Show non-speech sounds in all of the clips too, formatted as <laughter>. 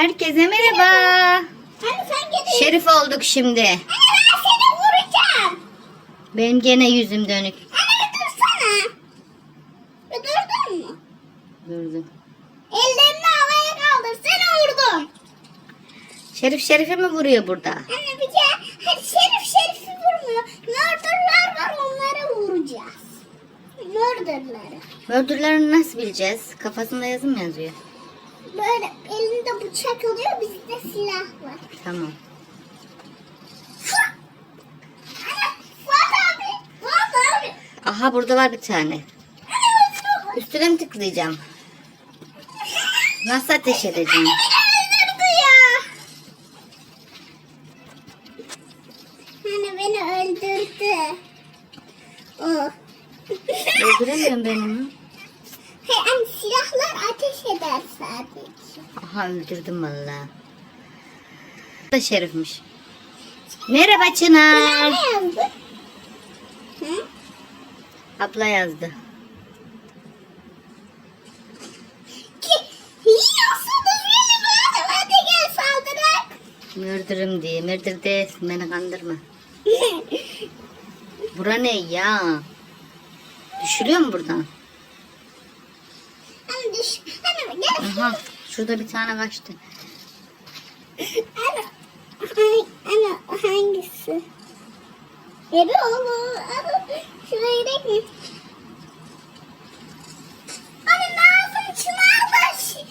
Herkese merhaba. Hani sen gidin. Şerif olduk şimdi. Anne ben seni vuracağım. Benim gene yüzüm dönük. Anne bir dursana. Bir durdun mu? Durdum. Ellerini havaya kaldır. Seni vurdum. Şerif Şerif'e mi vuruyor burada? Anne bir de hadi Şerif Şerif'i vurmuyor. Murderlar var onları vuracağız. Murderları. Murderlarını nasıl bileceğiz? Kafasında yazı mı yazıyor? Böyle elinde bıçak oluyor bizde silah var. Tamam. Aha burada var bir tane. Üstüne mi tıklayacağım? Nasıl ateş edeceğim? Anne beni öldürdü. Oh. Öldüremiyorum ben onu. Hey, anne silahlar ateş eder sadece. Aha öldürdüm valla. Da Şerif'miş. Merhaba Çınar. Abla yazdı. Murder'ım diye. Murder değilsin beni kandırma. <laughs> Bura ne ya? Düşülüyor mu buradan? Anne düş. Anne gel. Aha şurada bir tane kaçtı. Anne. Ay, anne hangisi? Bebe oğlu. Anne şuraya gidelim mi? Anne Nazım Çınar da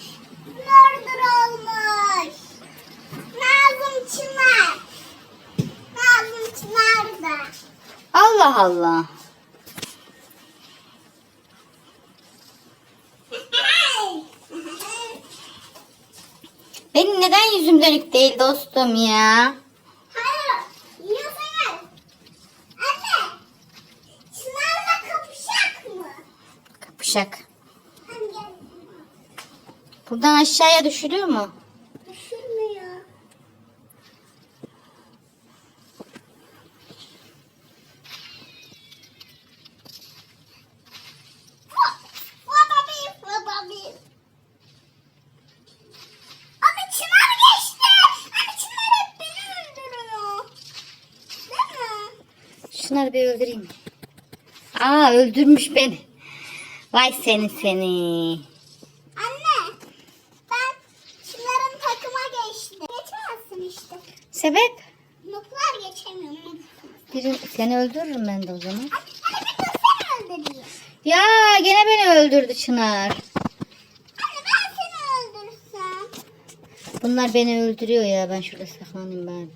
murder olmuş. Nazım Çınar. Nazım Çınar da. Allah Allah. Benim dönük değil dostum ya? Hayır. Yiyorsan Anne. Çınar'la kapışacak mı? Kapışak. Buradan aşağıya düşülüyor mu? Düşürmüyor. Fuat abi, Fuat abi. Abi Çınar geçti. Abi Çınar hep beni öldürüyor. Değil mi? Şunları bir öldüreyim. Aa öldürmüş beni. Vay seni seni. Anne, ben Çınar'ın takıma geçtim. Geçemezsin işte. Sebep? Nuklar geçemiyor. Biri, seni öldürürüm ben de o zaman. Anne, anne bir de sen öldürüyor. Ya gene beni öldürdü Çınar. Anne ben seni öldürsem. Bunlar beni öldürüyor ya. Ben şurada saklanayım ben.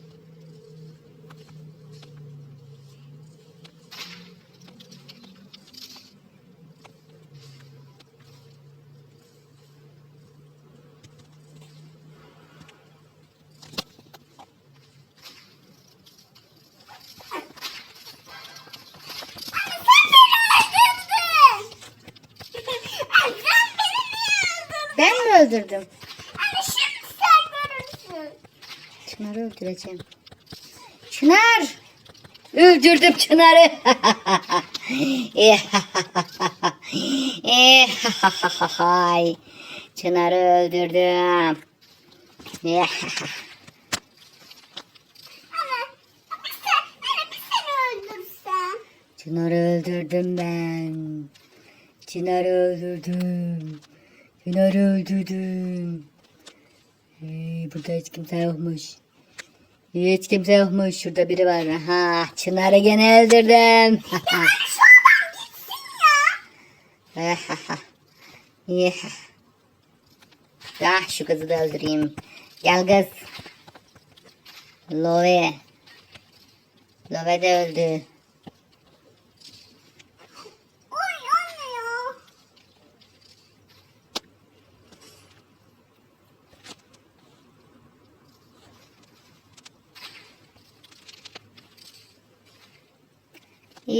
Anne sen beni öldürdün. Anne sen beni niye öldürdün? Ben mi öldürdüm? Anne şimdi sen görürsün. Çınar'ı öldüreceğim. Çınar! Öldürdüm Çınar'ı. Çınar'ı öldürdüm. Sen, öldürsem. Çınar'ı öldürdüm ben. Çınar'ı öldürdüm. Çınar'ı öldürdüm. Ee, burada hiç kimse yokmuş. Hiç kimse yokmuş. Şurada biri var. Ha, Çınar'ı gene öldürdüm. <laughs> Anne şuradan gitsin ya. <laughs> Ah şu kızı da öldüreyim. Gel kız. Love. Love de öldü. Oy anne ya. Yehehehe. Yehehehe. Ya anne bir tane adam var beni sinir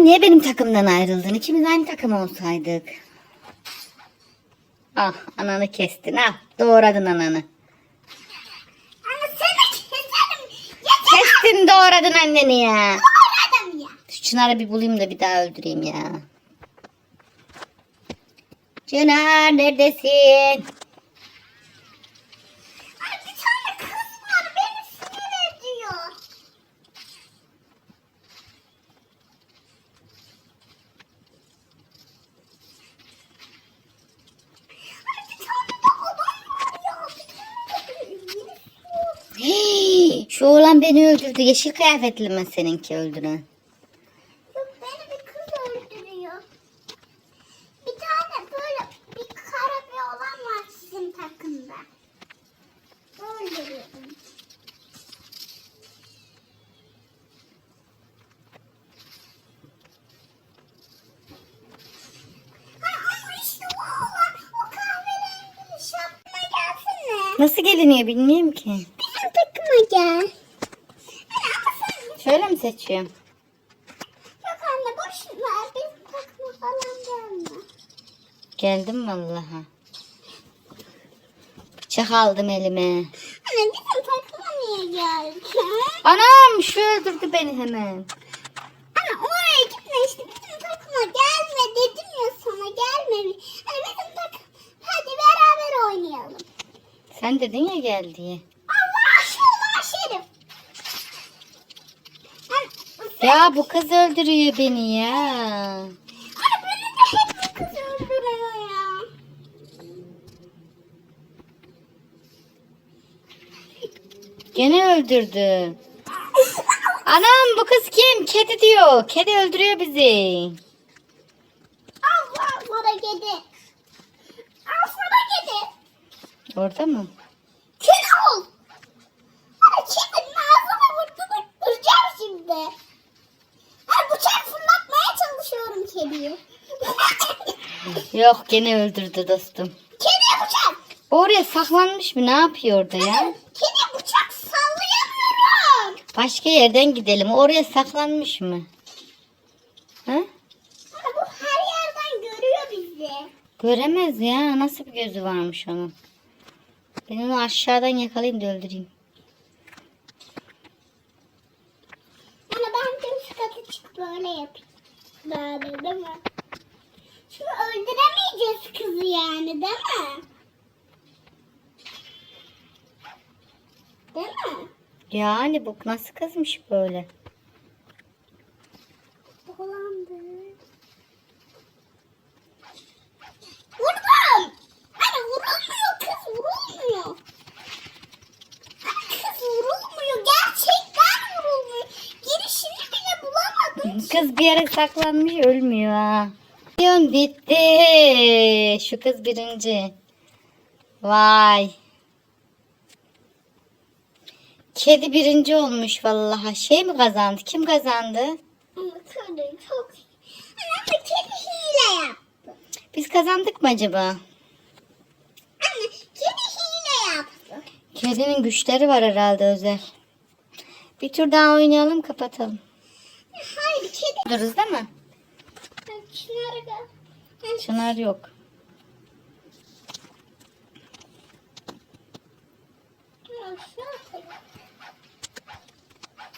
Sen niye benim takımdan ayrıldın? İkimiz aynı takım olsaydık. Ah ananı kestin ha. Doğradın ananı. Ama seni keserim. Yeter Kestin doğradın anneni ya. adam ya. Şu Çınar'ı bir bulayım da bir daha öldüreyim ya. Çınar neredesin? Ay bir tane kız var beni sinir ediyor. Ay bir tane de adam var ya. Bir tane de birisi yok. Hii, şu oğlan beni öldürdü. Yeşil kıyafetli mi seninki öldüren? Yok beni bir kız öldürüyor. Bir tane böyle bir kara bir olan var sizin takımda. O. Nasıl geliniyor bilmiyorum ki. Gel. Şöyle mi seçiyorum? Yok anne boş ver. Bizim takıma falan gelme. Geldim vallahi. Bıçak aldım elime. Anne bizim takıma niye geldin? Anam şu öldürdü beni hemen. Ama oraya gitme işte bizim takıma gelme dedim ya sana gelme. Hani bizim takım hadi beraber oynayalım. Sen dedin ya gel diye. Allah aşkına Şerif. Hani, Ya bu kız öldürüyor beni ya. Hani beni de hep bu kız öldürüyor ya. Gene öldürdü. Anam bu kız kim? Kedi diyor. Kedi öldürüyor bizi. Allah sana kedi. Al sana kedi. Orada mı? Kedi ol. Hani kedinin ağzına vurdu vuracağım şimdi. Hani bıçak fırlatmaya çalışıyorum kediyi. Yok gene öldürdü dostum. Kediye bıçak. Oraya saklanmış mı? Ne yapıyor orada ya? Kediye bıçak sallayamıyorum. Başka yerden gidelim. Oraya saklanmış mı? Ha? Hani bu her yerden görüyor bizi. Göremez ya. Nasıl bir gözü varmış onun? Ben onu aşağıdan yakalayayım da öldüreyim. Hani ben de üst kata çık böyle yapayım. Böyle değil mi? Şimdi öldüremeyeceğiz kızı yani değil mi? Değil mi? Yani bu nasıl kızmış böyle? Dolandı. Vurdum. Hani vurulmuyor kız vurulmuyor. Hani kız vurulmuyor. Gerçekten vurulmuyor. Girişini bile bulamadım. Kız bir yere saklanmış ölmüyor ha. Milyon bitti. Şu kız birinci. Vay. Kedi birinci olmuş vallahi. Şey mi kazandı? Kim kazandı? Ama kedi çok... Ama kedi hile yaptı. Biz kazandık mı acaba? Anne kedi hile yaptı. Kedinin güçleri var herhalde özel. Bir tur daha oynayalım kapatalım. Hayır kedi... Dururuz değil mi? Hani Çınar yok.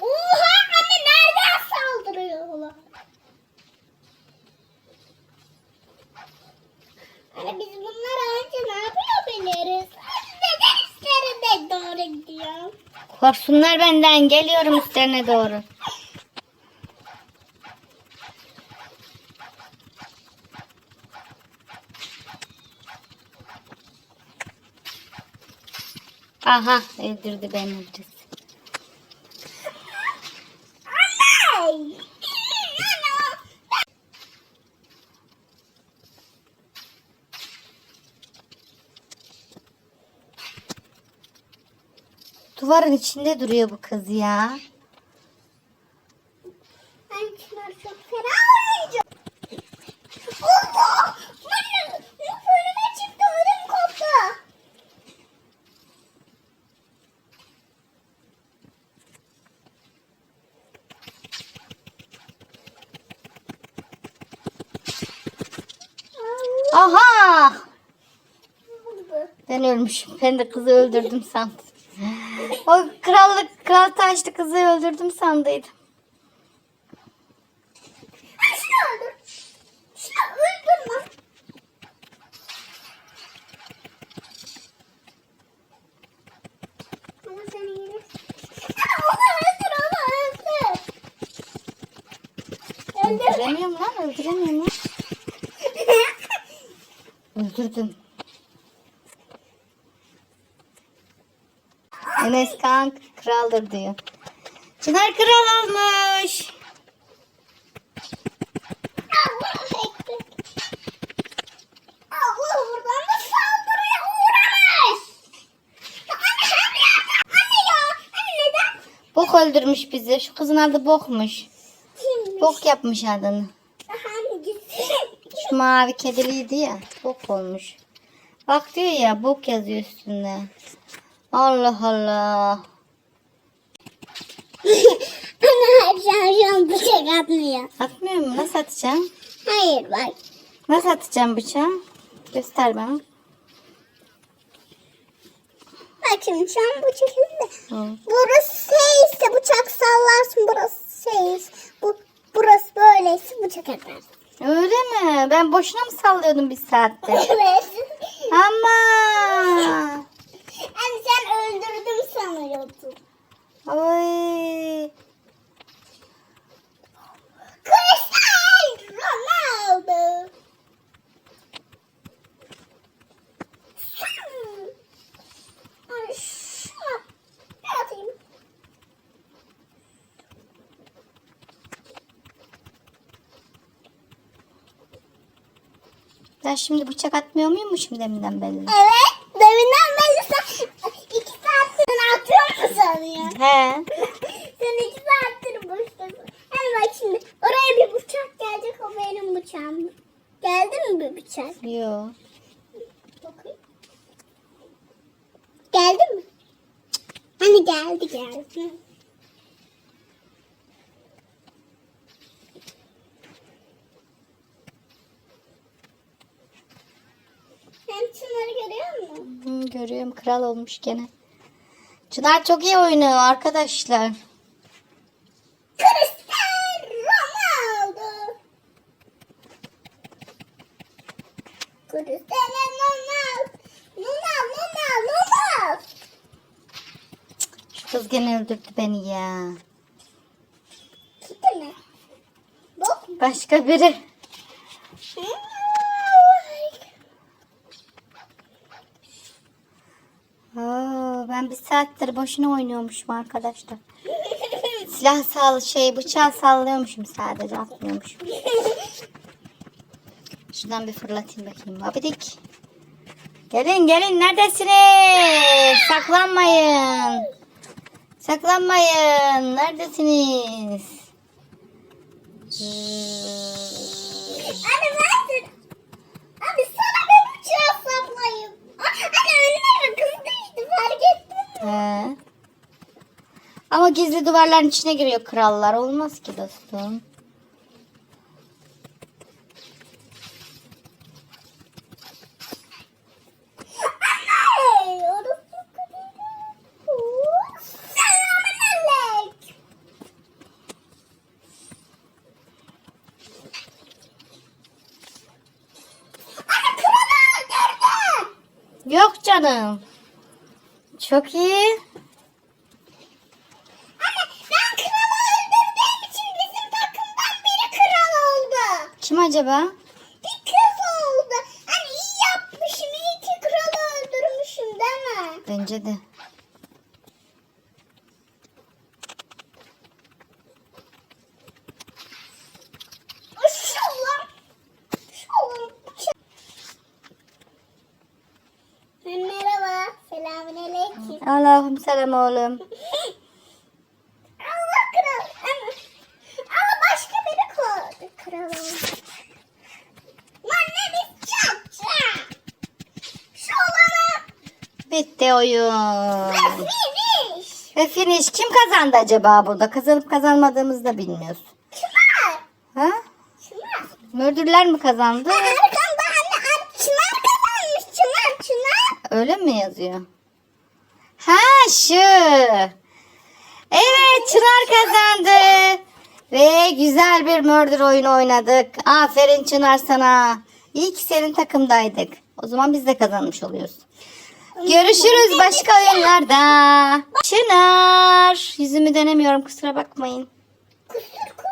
Oha anne nereden saldırıyorlar? Anne biz bunları önce ne yapabiliriz? Neden üstlerinde doğru gidiyor? Korksunlar benden. Geliyorum üstlerine doğru. Aha öldürdü beni birisi. Anne! Duvarın içinde duruyor bu kız ya. Ben Çınar çok fena oyuncu. Allah! Anne! Önüme çıktı ödüm koptu. Ben ölmüşüm. Ben de kızı öldürdüm sandım. O krallık, kral taşlı kızı öldürdüm sandıydım. Öldüremiyorum lan, öldüremiyorum lan. Öldürdüm. Enes Kan kraldır diyor. Çınar kral olmuş. Ya. Anne neden? Bok öldürmüş bizi. Şu kızın adı Bokmuş. Kimmiş? Bok yapmış adını. Şu mavi kediliydi ya. Bok olmuş. Bak diyor ya bok yazıyor üstünde. Allah Allah. Her şey şu an bıçak atmıyor. Atmıyor mu? Nasıl atacağım? Hayır bak. Nasıl atacağım bıçağı? Göster bana. Bak şimdi şu an bıçak elinde. Hı. Burası şeyse bıçak sallarsın. Burası şeyse. Bu, burası böyleyse bıçak atarsın. Öyle mi? Ben boşuna mı sallıyordum bir saattir? Evet. Ama. Anne sen öldürdüm sanıyordun. Oy. Cristiano Ronaldo. Ay şuna bir atayım. Ben şimdi bıçak atmıyor muymuşum deminden belli? Evet. Deminden beri sen iki saattir atıyor mu sanıyorsun? He. Sen iki saattir boştasın. Hadi bak şimdi oraya bir bıçak gelecek o benim bıçağım. Geldi mi bir bıçak? Yok. Bakayım. Geldi mi? Hani geldi geldi. Sen şunları görüyor musun? Hı, görüyorum kral olmuş gene. Çınar çok iyi oynuyor arkadaşlar. Cristiano Ronaldo. Cristiano Ronaldo. Ronaldo, Ronaldo, Ronaldo. Şu kız gene öldürdü beni ya. Gitti mi? Bak. Başka biri. Ben bir saattir boşuna oynuyormuşum arkadaşlar. Silah sal şey bıçağı sallıyormuşum sadece atmıyormuşum. Şuradan bir fırlatayım bakayım. Abidik. Gelin gelin neredesiniz? Saklanmayın. Saklanmayın. Neredesiniz? Anne versin. Abi sana bir bıçağı saplayayım. Aa, Anne önüne bir kız düştü fark ettin mi? He. Ama gizli duvarların içine giriyor krallar. Olmaz ki dostum. Yok canım. Çok iyi. Anne ben kralı öldürdüğüm için bizim takımdan biri kral oldu. Kim acaba? Bir kız oldu. Hani iyi yapmışım, iyi ki kralı öldürmüşüm değil mi? Bence de. Merhaba. Selamünaleyküm. Allah'ım selam oğlum. <laughs> Allah kral. Ama, ama başka biri koydu kralı. Anne biz çatça. Şu olana. Oyun. Finish. Ve finish. Kim kazandı acaba burada? Kazanıp kazanmadığımızı da bilmiyoruz. Çınar. Ha? Çınar. Mördürler mi kazandı? Arkamda anne, anne çınar kazanmış. Çınar, çınar. öyle mi yazıyor? Ha şu. Evet Çınar kazandı. Ve güzel bir murder oyunu oynadık. Aferin Çınar sana. İyi ki senin takımdaydık. O zaman biz de kazanmış oluyoruz. Görüşürüz başka oyunlarda. Çınar. Yüzümü dönemiyorum kusura bakmayın. Kusur kusur.